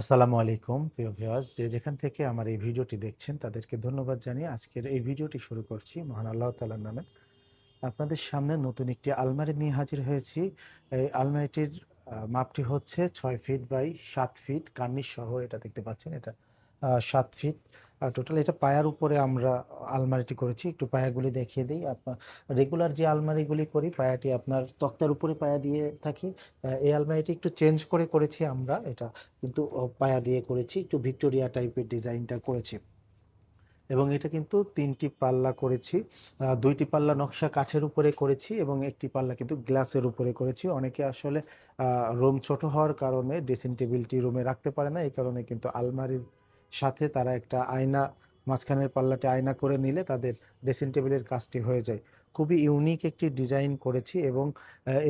আসসালামু আলাইকুম, প্রিয় ভিউয়ার্স যে যেখান থেকে আমার এই ভিডিওটি দেখছেন, তাদেরকে ধন্যবাদ জানিয়ে আজকের এই ভিডিওটি শুরু করছি মহান আল্লাহ তালার নামে। আপনাদের সামনে নতুন একটি আলমারি নিয়ে হাজির হয়েছি। এই আলমারিটির মাপটি হচ্ছে ছয় ফিট বাই সাত ফিট কার্নিশ সহ এটা দেখতে পাচ্ছেন, এটা সাত ফিট টোটাল এটা পায়ার উপরে আমরা আলমারিটি করেছি। একটু পায়াগুলি দেখিয়ে দিই। আপনার রেগুলার যে আলমারিগুলি করি, পায়াটি আপনার তক্তার উপরে পায়া দিয়ে থাকি। এই আলমারিটি একটু চেঞ্জ করে করেছি আমরা, এটা কিন্তু পায়া দিয়ে করেছি। একটু ভিক্টোরিয়া টাইপের ডিজাইনটা করেছি। এবং এটা কিন্তু তিনটি পাল্লা করেছি। দুইটি পাল্লা নকশা কাঠের উপরে করেছি এবং একটি পাল্লা কিন্তু গ্লাসের উপরে করেছি। অনেকে আসলে রুম ছোট হওয়ার কারণে ড্রেসিং টেবিলটি রুমে রাখতে পারে না। এই কারণে কিন্তু আলমারির সাথে তারা একটা আয়না, মাঝখানের পাল্লাটি আয়না করে নিলে তাদের ড্রেসিং টেবিলের কাজটি হয়ে যায়। খুবই ইউনিক একটি ডিজাইন করেছি এবং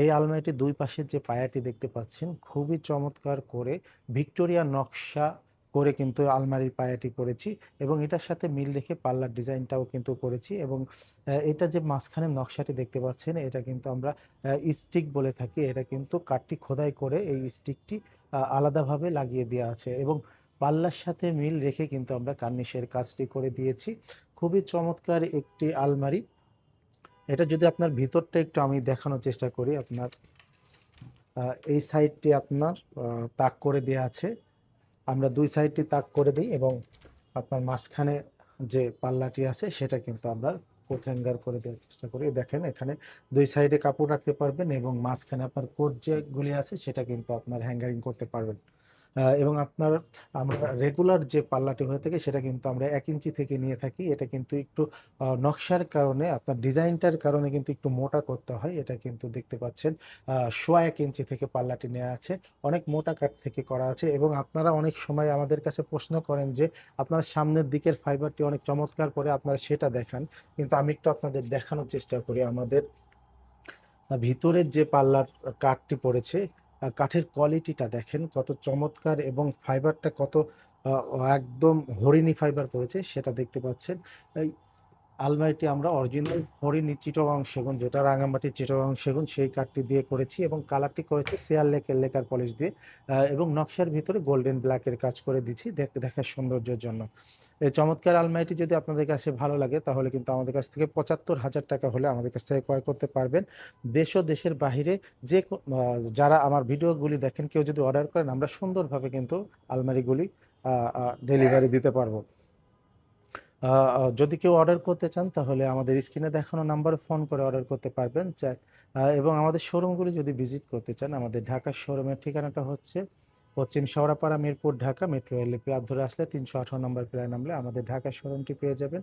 এই আলমারিটির দুই পাশের যে পায়াটি দেখতে পাচ্ছেন, খুবই চমৎকার করে ভিক্টোরিয়া নকশা করে কিন্তু আলমারির পায়াটি করেছি এবং এটার সাথে মিল রেখে পাল্লার ডিজাইনটাও কিন্তু করেছি এবং এটা যে মাঝখানের নকশাটি দেখতে পাচ্ছেন, এটা কিন্তু আমরা স্টিক বলে থাকি। এটা কিন্তু কাঠটি খোদাই করে এই স্টিকটি আলাদাভাবে লাগিয়ে দেওয়া আছে এবং পাল্লার সাথে মিল রেখে কিন্তু আমরা কার্নিশের কাজটি করে দিয়েছি। খুবই চমৎকার একটি আলমারি। এটা যদি আপনার ভিতরটা একটু আমি দেখানোর চেষ্টা করি, আপনার এই সাইডটি আপনার তাক করে দেওয়া আছে। আমরা দুই সাইডটি তাক করে দিই এবং আপনার মাঝখানে যে পাল্লাটি আছে, সেটা কিন্তু আমরা কোট হ্যাঙ্গার করে দেওয়ার চেষ্টা করি। দেখেন এখানে দুই সাইডে কাপড় রাখতে পারবেন এবং মাঝখানে আপনার কোট যেগুলি আছে, সেটা কিন্তু আপনার হ্যাঙ্গারিং করতে পারবেন। এবং আপনার, আমরা রেগুলার যে পাল্লাটি হয়ে থাকে সেটা কিন্তু আমরা এক ইঞ্চি থেকে নিয়ে থাকি। এটা কিন্তু একটু নকশার কারণে, আপনার ডিজাইনটার কারণে কিন্তু একটু মোটা করতে হয়। এটা কিন্তু দেখতে পাচ্ছেন সোয়া এক ইঞ্চি থেকে পাল্লাটি নেওয়া আছে। অনেক মোটা কাঠ থেকে করা আছে এবং আপনারা অনেক সময় আমাদের কাছে প্রশ্ন করেন যে, আপনার সামনের দিকের ফাইবারটি অনেক চমৎকার করে আপনারা সেটা দেখান। কিন্তু আমি একটু আপনাদের দেখানোর চেষ্টা করি। আমাদের ভিতরের যে পাল্লার কাঠটি পড়েছে কাঠের কোয়ালিটিটা দেখেন কত চমৎকার এবং ফাইবারটা কত একদম হরিণী ফাইবার পড়েছে সেটা দেখতে পাচ্ছেন। আলমারিটি আমরা অরিজিনাল হরিণী চিটগাং সেগুন, যেটা রাঙামাটির চিটগাং সেগুন, সেই কাঠটি দিয়ে করেছি এবং কালারটি করেছি শেয়ার লেকের লেকার পলিশ দিয়ে এবং নকশার ভিতরে গোল্ডেন ব্ল্যাকের কাজ করে দিচ্ছি দেখ- দেখার সৌন্দর্যের জন্য। এই চমৎকার আলমারিটি যদি আপনাদের কাছে ভালো লাগে, তাহলে কিন্তু আমাদের কাছ থেকে পঁচাত্তর হাজার টাকা হলে আমাদের কাছ থেকে ক্রয় করতে পারবেন। দেশ ও দেশের বাহিরে যে যারা আমার ভিডিওগুলি দেখেন, কেউ যদি অর্ডার করেন, আমরা সুন্দরভাবে কিন্তু আলমারিগুলি ডেলিভারি দিতে পারব। যদি কেউ অর্ডার করতে চান, তাহলে আমাদের স্ক্রিনে দেখানো নাম্বারে ফোন করে অর্ডার করতে পারবেন চাই এবং আমাদের শোরুমগুলি যদি ভিজিট করতে চান, আমাদের ঢাকার শোরুমের ঠিকানাটা হচ্ছে পশ্চিম Shewrapara, Mirpur, Dhaka, metro rail plus ধরে আসলে তিনশো আঠারো নম্বর প্লায় নামলে আমাদের ঢাকার শোরুমটি পেয়ে যাবেন।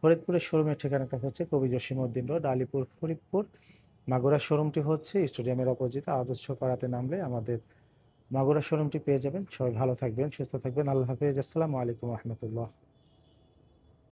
ফরিদপুরের শোরুমের ঠিকানাটা হচ্ছে কবি জসিমউদ্দিন রোড, আলিপুর, ফরিদপুর। মাগুরা শোরুমটি হচ্ছে স্টেডিয়ামের অপোজিটে, আদর্শ পাড়াতে নামলে আমাদের মাগুরা শোরুমটি পেয়ে যাবেন। সবাই ভালো থাকবেন, সুস্থ থাকবেন। আল্লাহ হাফেজ। আসসালামু আলাইকুম রহমতুল্লাহ।